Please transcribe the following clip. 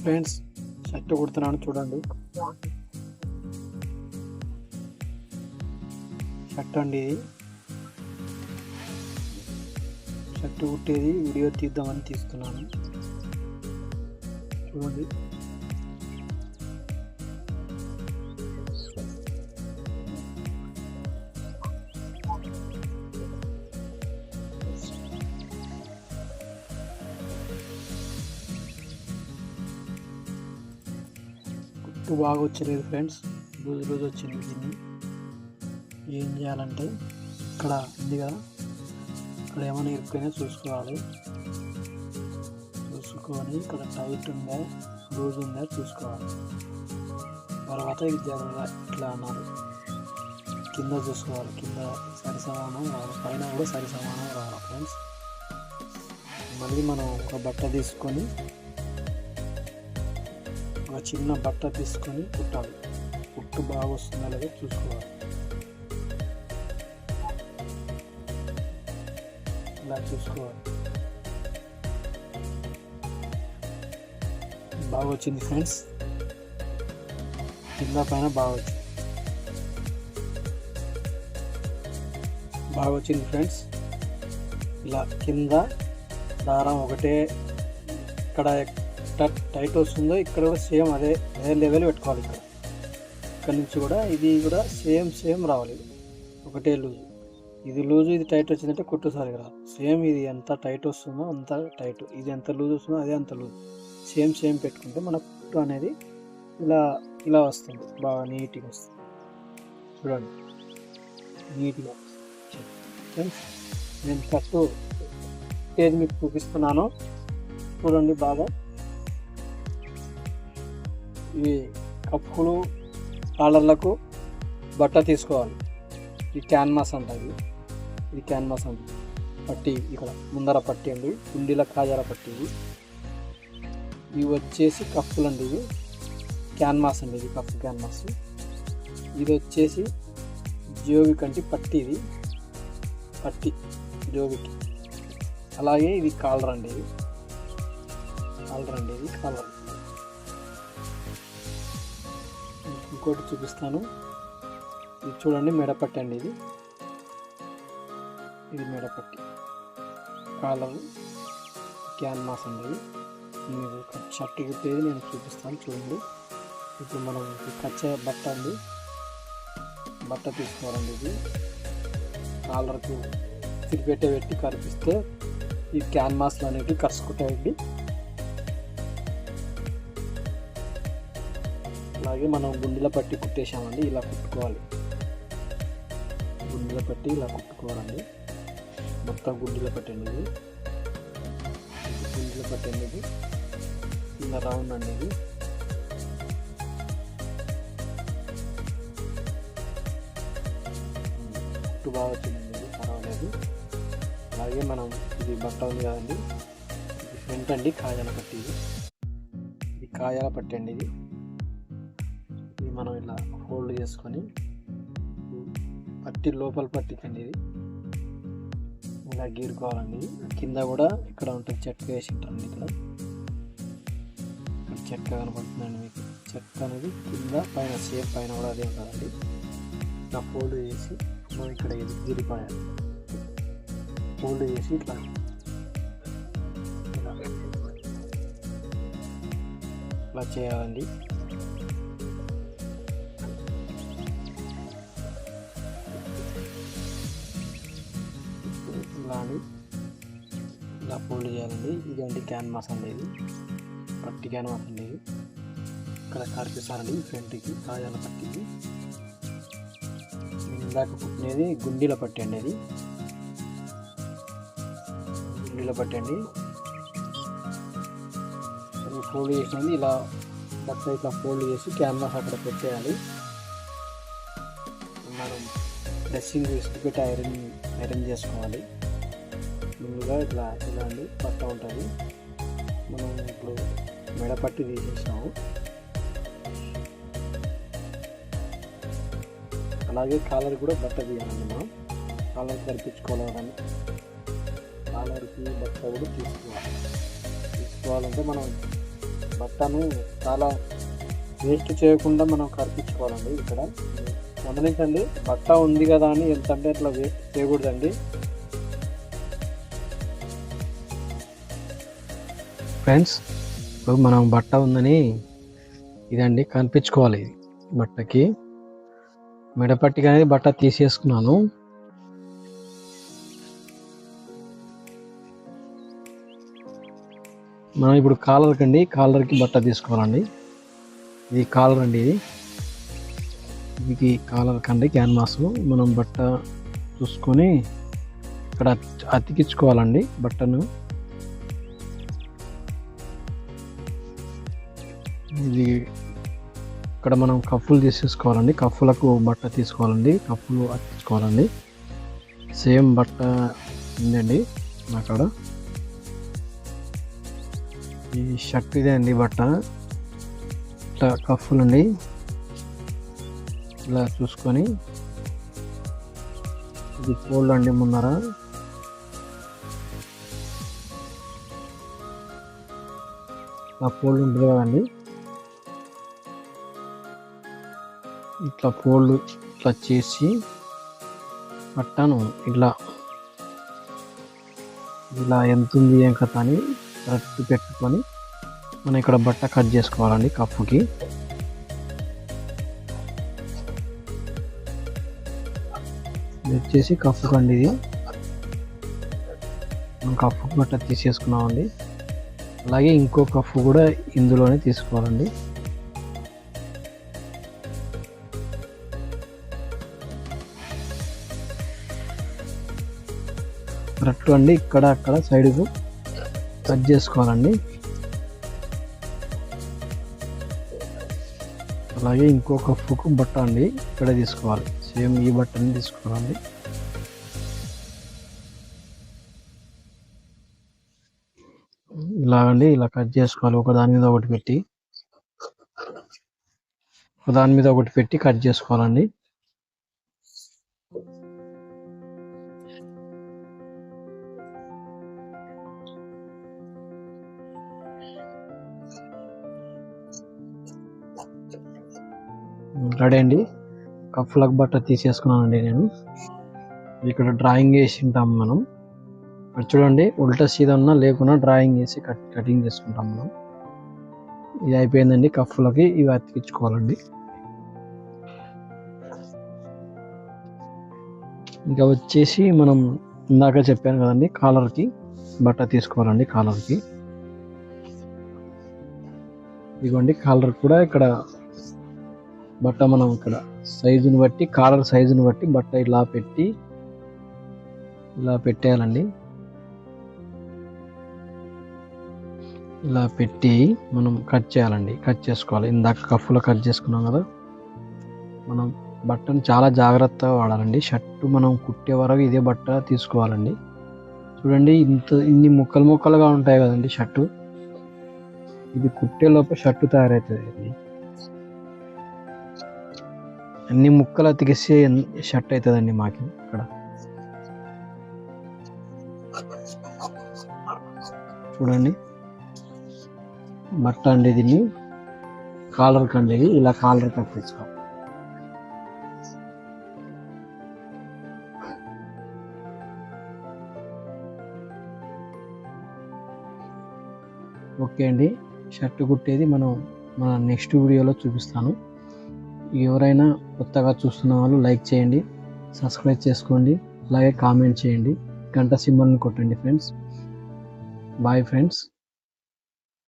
Friends shirt కుడుతున్నాను చూడండి. Shirt అండి ఇది. షర్ట్ కుట్టేది వీడియో తీద్దామని తీసుకున్నాను చూడండి. కుట్టు బాగా వచ్చలేదు ఫ్రెండ్స్. రోజు రోజు వచ్చింది దీన్ని. ఏం చేయాలంటే ఇక్కడ ఉంది కదా. ఇక్కడ ఏమైనా ఇరుక్కునే చూసుకోవాలి. చూసుకొని ఇక్కడ టైట్ ఉందా లూజ్ ఉందా చూసుకోవాలి. తర్వాత ఇది జరగ ఇట్లా అన్నారు. కింద చూసుకోవాలి. కింద సరి సమానం రావాలి. పైన కూడా సరి సమానం రావాలి ఫ్రెండ్స్. మళ్ళీ మనం ఒక బట్ట తీసుకొని ఒక చిన్న బట్ట తీసుకొని కుట్టాలి. కుట్టు బాగా వస్తుందా లేదో చూసుకోవాలి. ఇలా చూసుకోవాలి. బాగా వచ్చింది ఫ్రెండ్స్. కింద పైన బాగా వచ్చింది బాగా వచ్చింది ఫ్రెండ్స్. ఇలా కింద దారం ఒకటే ఇక్కడ టైట్ వస్తుందో ఇక్కడ కూడా సేమ్ అదే అదే లెవెల్ పెట్టుకోవాలి ఇక్కడ. ఇక్కడ నుంచి కూడా ఇది కూడా సేమ్ సేమ్ రావాలి. ఒకటే లూజు. ఇది లూజు ఇది టైట్ వచ్చిందంటే కుట్టు సరిగా రాదు సేమ్ ఇది ఎంత టైట్ వస్తుందో అంత టైట్. ఇది ఎంత లూజ్ వస్తుందో అదే అంత లూజ్. సేమ్ సేమ్ పెట్టుకుంటే మన కుట్టు అనేది ఇలా ఇలా వస్తుంది. బాగా నీట్గా వస్తుంది. చూడండి. నీట్గా నేను కట్టు స్టేజ్ మీకు చూపిస్తున్నాను. చూడండి బాగా. ఈ కప్పులు కాలర్లకు బట్ట తీసుకోవాలి. ఇది క్యాన్మాస్ అంటుంది ఇది. క్యాన్మాస్ అంట. పట్టి ఇక్కడ ముందర పట్టి అండి. కుండీల కాజాల పట్టి ఇవి ఇవి వచ్చేసి కప్పులు అండి ఇవి. క్యాన్మాస్ అండి ఇది కప్పు క్యాన్మాస్ ఇది వచ్చేసి జియోవిక్ అంటే పట్టి ఇది. పట్టి జోబికి అలాగే ఇది కాలర్ అండి ఇది. కాలర్ అండి ఇది కాలర్. ఇంకోటి చూపిస్తాను. ఇది చూడండి మెడపట్టి అండి ఇది. ఇది మెడపట్టి. కాలర్ క్యాన్మాస్ అండి ఇది. మీరు షర్ట్ కుట్టేది నేను చూపిస్తాను చూడండి. ఇప్పుడు మనం కచ్చే బట్ట అండి. బట్ట తీసుకోవాలండి ఇది. కాలర్కు తిరిపెట్టే పెట్టి కరిపిస్తే ఈ క్యాన్మాస్లు అనేవి కరుచుకుంటాయండి అలాగే మనం గుండెల పట్టి కుట్టేసామండి ఇలా కుట్టుకోవాలి. గుండెల పట్టి ఇలా కుట్టుకోవాలండి. మొత్తం గుండెల పట్టి అనేది. గుండెల పట్టి అనేది రౌండ్ అనేది. కుట్టు బాగా వచ్చిందండి పర్వాలేదు. అలాగే మనం ఇది బట్ట ఉంది కదండి ఇది ఫ్రంట్ అండి కాయాల పట్టి ఇది. ఇది పట్టండి పట్టి అండి ఇది. మనం ఇలా ఫోల్డ్ చేసుకొని పట్టి లోపల పట్టికండి ఇది. ఇలా గీరుకోవాలండి. కింద కూడా ఇక్కడ ఉంటుంది చెక్క వేసి ఉంటారండి ఇక్కడ. ఇక్కడ చెక్క కనపడుతుందండి మీకు. చెక్క అనేది కింద పైన సేమ్ పైన కూడా అదే ఉంటుందండి ఇలా ఫోల్డ్ చేసి మనం ఇక్కడ ఇది గీరిపోయాలి. ఫోల్డ్ చేసి ఇట్లా ఇలా చేయాలండి. ఇదండి ఇది క్యాన్వాస్ అండి ఇది పట్టి క్యాన్వాస్ అండి ఇది ఇక్కడ కరిపిస్తారండి ఫ్రంట్కి కాయాల పట్టింది ఇందాక పుట్టినది గుండీల పట్టండి అది. గుండీల పట్టండి ఫోల్డ్ చేసినది ఇలా బట్ట ఇట్లా ఫోల్డ్ చేసి క్యాన్వాస్ అక్కడ పెట్టేయాలి. మనం డ్రెస్సింగ్ వేసి పెట్టి ఐరన్ ఐరన్ చేసుకోవాలి. ముందుగా ఇట్లా ఇలా అండి బట్ట ఉంటుంది. మనం ఇప్పుడు మెడపట్టి తీసేసాము అలాగే కాలర్ కూడా బట్ట తీయాలండి మనం. కాలర్ కనిపించుకోవాలని కాలర్కి బట్ట కూడా తీసుకోవాలి. తీసుకోవాలంటే మనం బట్టను చాలా వేస్ట్ చేయకుండా మనం కనిపించుకోవాలండి ఇక్కడ. గమనించండి బట్ట ఉంది కదా అని ఎంత అంటే అట్లా వేస్ట్ చేయకూడదండి ఫ్రెండ్స్ ఇప్పుడు మనం బట్ట ఉందని ఇదండి కనిపించుకోవాలి ఇది బట్టకి. మెడపట్టికి అనేది బట్ట తీసేసుకున్నాను. మనం ఇప్పుడు కాలర్కి అండి కాలర్కి బట్ట తీసుకోవాలండి. ఇది కాలర్ అండి ఇది. ఇది కాలర్ కండి క్యాన్వాస్ మనం బట్ట చూసుకొని ఇక్కడ అతికించుకోవాలండి బట్టను. ఇది ఇక్కడ మనం కప్పులు తీసేసుకోవాలండి. కప్పులకు బట్ట తీసుకోవాలండి. కప్పులు అతికించుకోవాలండి సేమ్ బట్ట ఉందండి అక్కడ ఈ షర్ట్ ఇదే అండి బట్ట. ఇట్లా కప్పులు అండి ఇలా చూసుకొని ఇది ఫోల్డ్ అండి ముందర. ఆ ఫోల్డ్ ఉంటుంది కదండి. ఇట్లా ఫోల్డ్ ఇట్లా చేసి పట్టాను ఇట్లా ఇలా ఎంత ఉంది ఏం కథ అని కరెక్ట్ పెట్టుకొని మనం ఇక్కడ బట్ట కట్ చేసుకోవాలండి కప్పుకి. వచ్చేసి కప్పు కండి ఇది. మనం కప్పు బట్ట తీసేసుకున్నామండి. అలాగే ఇంకో కప్పు కూడా ఇందులోనే తీసుకోవాలండి. కరెక్ట్ అండి ఇక్కడ అక్కడ సైడ్కు కట్ చేసుకోవాలండి. అలాగే ఇంకో కప్పుకు బట్ట అండి ఇక్కడ తీసుకోవాలి. సేమ్ ఈ బట్టని తీసుకోవాలండి. ఇలాగండి ఇలా కట్ చేసుకోవాలి. ఒక దాని మీద ఒకటి పెట్టి ఒక దాని మీద ఒకటి పెట్టి కట్ చేసుకోవాలండి. రెడీ అండి. కఫ్లక్ బట్ట తీసేసుకున్నానండి నేను. ఇక్కడ డ్రాయింగ్ వేసి ఉంటాం మనం. ఇక్కడ చూడండి ఉల్టా సీదా ఉన్నా లేకున్నా డ్రాయింగ్ వేసి కట్ కటింగ్ చేసుకుంటాం మనం. ఇది అయిపోయిందండి కఫ్లకి ఇవి అతికించుకోవాలండి. ఇంకా వచ్చేసి మనం ఇందాక చెప్పాను కదండి కాలర్కి బట్ట తీసుకోవాలండి కాలర్కి. ఇదిగోండి కాలర్ కూడా ఇక్కడ బట్ట మనం ఇక్కడ సైజుని బట్టి కాలర్ సైజుని బట్టి బట్ట ఇలా పెట్టి ఇలా పెట్టేయాలండి. ఇలా పెట్టి మనం కట్ చేయాలండి. కట్ చేసుకోవాలి. ఇందాక కఫ్లో కట్ చేసుకున్నాం కదా. మనం బట్టను చాలా జాగ్రత్తగా వాడాలండి. షర్టు మనం కుట్టే వరకు ఇదే బట్ట తీసుకోవాలండి. చూడండి ఇంత ఇన్ని ముక్కలు ముక్కలుగా ఉంటాయి కదండి షర్టు. ఇది కుట్టే లోపల షర్టు తయారవుతుంది. అన్ని ముక్కలు అతికిస్తే షర్ట్ అవుతుందండి మాకి ఇక్కడ. చూడండి. బట్ట అండి దీన్ని. కాలర్ కండి ఇలా కాలర్ కట్ ఓకే అండి. షర్ట్ కుట్టేది మనం మన నెక్స్ట్ వీడియోలో చూపిస్తాను. ఎవరైనా కొత్తగా చూస్తున్న వాళ్ళు లైక్ చేయండి సబ్స్క్రైబ్ చేసుకోండి అలాగే కామెంట్ చేయండి. గంట సింబల్ని కొట్టండి ఫ్రెండ్స్. Bye friends.